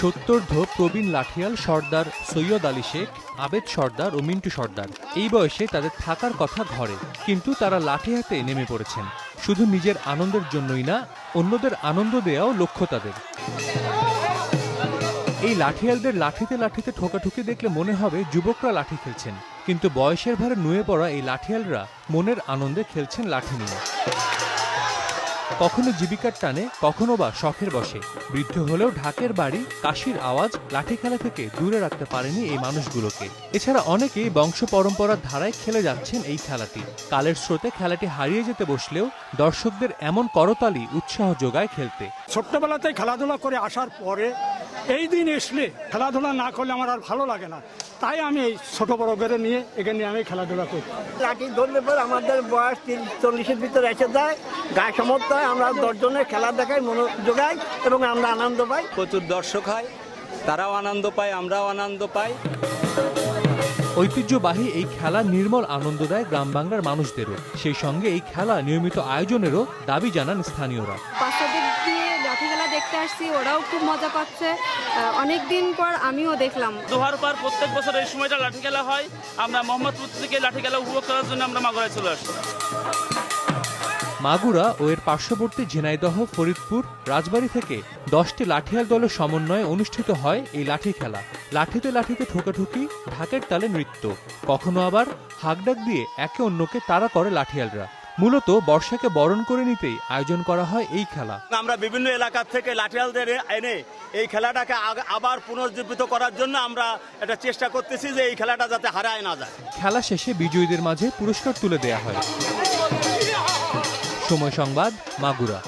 সত্তর্ধ প্রবীণ লাঠিয়াল সর্দার সৈয়দ আলী শেখ, আবেদ সর্দার ও মিন্টু সর্দার। এই বয়সে তাদের থাকার কথা ঘরে, কিন্তু তারা লাঠি হাতে নেমে পড়েছেন। শুধু নিজের আনন্দের জন্যই না, অন্যদের আনন্দ দেওয়াও লক্ষ্য তাদের। এই লাঠিয়ালদের লাঠিতে লাঠিতে ঠোকাঠুকি দেখলে মনে হবে যুবকরা লাঠি খেলছেন, কিন্তু বয়সের ভারে নুয়ে পড়া এই লাঠিয়ালরা মনের আনন্দে খেলছেন লাঠি নিয়ে। কখনো জীবিকার টানে, কখনো বা শখের বসে বৃদ্ধ হলেও ঢাকের বাড়ি, কাশির আওয়াজ, লাঠি খেলা থেকে দূরে রাখতে পারেনি এই মানুষগুলোকে। এছাড়া অনেকেই বংশ পরম্পরার ধারায় খেলে যাচ্ছেন এই খেলাটি। কালের স্রোতে খেলাটি হারিয়ে যেতে বসলেও দর্শকদের এমন করতালি, উৎসাহ যোগায় খেলতে। ছোট্টবেলাতে খেলাধুলা করে আসার পরে এই দিন এসলে খেলাধুলা না করলে আমার আর ভালো লাগে না। তাই আমি এই ছোট বড় করে নিয়ে এখানে আমি খেলাধুলা করি। লাঠি ধরলে পর আমাদের বয়স তিরিশ চল্লিশের ভিতরে এসে যায় গায়ে সমর্থ হয় আমরা দশজনের খেলা দেখাই মনোযোগ যোগাই এবং আমরা আনন্দ পাই। প্রচুর দর্শক হয় তারাও আনন্দ পায় আমরাও আনন্দ পাই। ঐতিহ্যবাহী এই খেলা নির্মল আনন্দ দেয় গ্রাম বাংলার মানুষদেরও। সেই সঙ্গে এই খেলা নিয়মিত আয়োজনেরও দাবি জানান স্থানীয়রা। খেলা দেখতে আসছি ওরাও খুব মজা পাচ্ছে। অনেক দিন পর আমিও দেখলাম। দোহার পর প্রত্যেক বছর এই সময়টা লাঠি খেলা হয়। আমরা মোহাম্মদপুর থেকে লাঠি খেলা উপভোগ করার জন্য আমরা মাগুরায় চলে আসি। মাগুরা ও এর পার্শ্ববর্তী ঝিনাইদহ ফরিদপুর রাজবাড়ী থেকে দশটি লাঠিয়াল দলের সমন্বয়ে অনুষ্ঠিত হয় এই লাঠি খেলা। লাঠিতে লাঠিতে ঠোকাঠুকি ঢাকের তালে নৃত্য। কখনো আবার হাকডাক দিয়ে একে অন্যকে তাড়া করে লাঠিয়ালরা। মূলত বর্ষাকে বরণ করে নিতেই আয়োজন করা হয় এই খেলা। আমরা বিভিন্ন এলাকা থেকে লাঠিয়ালদের এনে এই খেলাটাকে আবার পুনর্জীবিত করার জন্য আমরা এটা চেষ্টা করতেছি যে এই খেলাটা যাতে হারায় না যায়। খেলা শেষে বিজয়ীদের মাঝে পুরস্কার তুলে দেয়া হয়। সময় সংবাদ মাগুরা।